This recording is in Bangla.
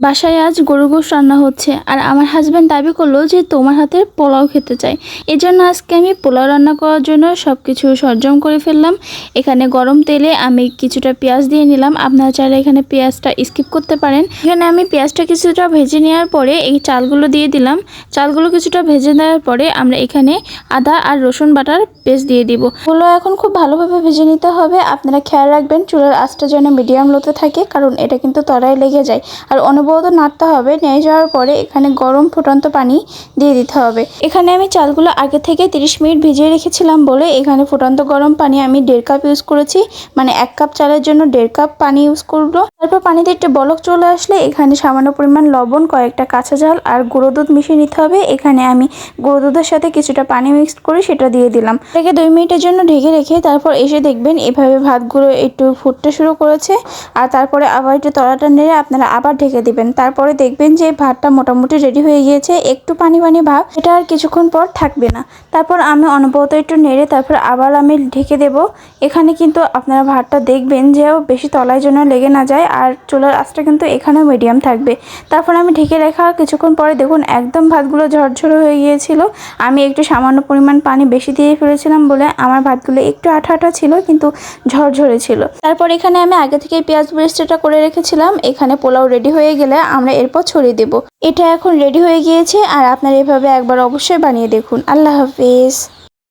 বাসায় আজ গরু গোশ রান্না হচ্ছে আর আমার হাজব্যান্ড দাবি করল যে তোমার হাতের পোলাও খেতে চাই। এই জন্য আজকে আমি পোলাও রান্না করার জন্য সব কিছু সরঞ্জাম করে ফেললাম। এখানে গরম তেলে আমি কিছুটা পেঁয়াজ দিয়ে নিলাম। আপনারা চাইলে এখানে পেঁয়াজটা স্কিপ করতে পারেন। এখানে আমি পেঁয়াজটা কিছুটা ভেজে নেওয়ার পরে এই চালগুলো দিয়ে দিলাম। চালগুলো কিছুটা ভেজে দেওয়ার পরে আমরা এখানে আদা আর রসুন বাটার পেস্ট দিয়ে দিব। পোলাও এখন খুব ভালোভাবে ভেজে নিতে হবে। আপনারা খেয়াল রাখবেন, চুলার আঁচটা যেন মিডিয়াম লোতে থাকে, কারণ এটা কিন্তু তলায় লেগে যায়। আর অনবরত নাড়তে হবে। নিয়ে যাওয়ার পরে এখানে গরম ফুটন্ত পানি দিয়ে দিতে হবে। এখানে আমি চালগুলো আগে থেকে 30 মিনিট ভিজিয়ে রেখেছিলাম বলে এখানে ফুটন্ত গরম পানি আমি দেড় কাপ ইউজ করেছি। মানে এক কাপ চালের জন্য দেড় কাপ পানি ইউজ করব। তারপর পানিতে একটু বলক চলে আসলে এখানে সামান্য পরিমাণ লবণ, কয়েকটা কাঁচা ঝাল আর গুঁড়ো দুধ মিশিয়ে নিতে হবে। এখানে আমি গুঁড়ো দুধের সাথে কিছুটা পানি মিক্সড করে সেটা দিয়ে দিলাম। এটাকে দুই মিনিটের জন্য ঢেকে রেখে তারপর এসে দেখবেন এভাবে ভাতগুলো একটু ফুটতে শুরু করেছে। আর তারপরে আবার একটু তলাটা নেড়ে আপনারা আবার ঢেকে দিবেন। তারপরে দেখবেন যে ভাতটা মোটামুটি রেডি হয়ে গিয়েছে। একটু পানি পানি ভাব, এটা আর কিছুক্ষণ পর থাকবে না। তারপর আমি অনবরত একটু নেড়ে তারপর আবার আমি ঢেকে দেব। এখানে কিন্তু আপনারা ভাতটা দেখবেন যে বেশি তলায় জন্য লেগে না যায়। আর চুলার আঁচটা কিন্তু এখানেও মিডিয়াম থাকবে। তারপর আমি ঢেকে রাখা কিছুক্ষণ পরে দেখুন একদম ভাতগুলো ঝরঝরে হয়ে গিয়েছিল। আমি একটু সামান্য পরিমাণ পানি বেশি দিয়ে ফেলেছিলাম বলে আমার ভাতগুলো একটু আঠা আঠা ছিল কিন্তু ঝরঝরে ছিল। তারপর এখানে আমি আগে থেকে পেঁয়াজ ব্রেস্টটা করে রেখেছিলাম। এখানে পোলাও রেডি হয়ে গেলে আমরা এরপর ছড়িয়ে দেব। এটা এখন রেডি হয়ে গিয়েছে আর আপনারা এভাবে একবার অবশ্যই বানিয়ে দেখুন। আল্লাহ হাফিজ।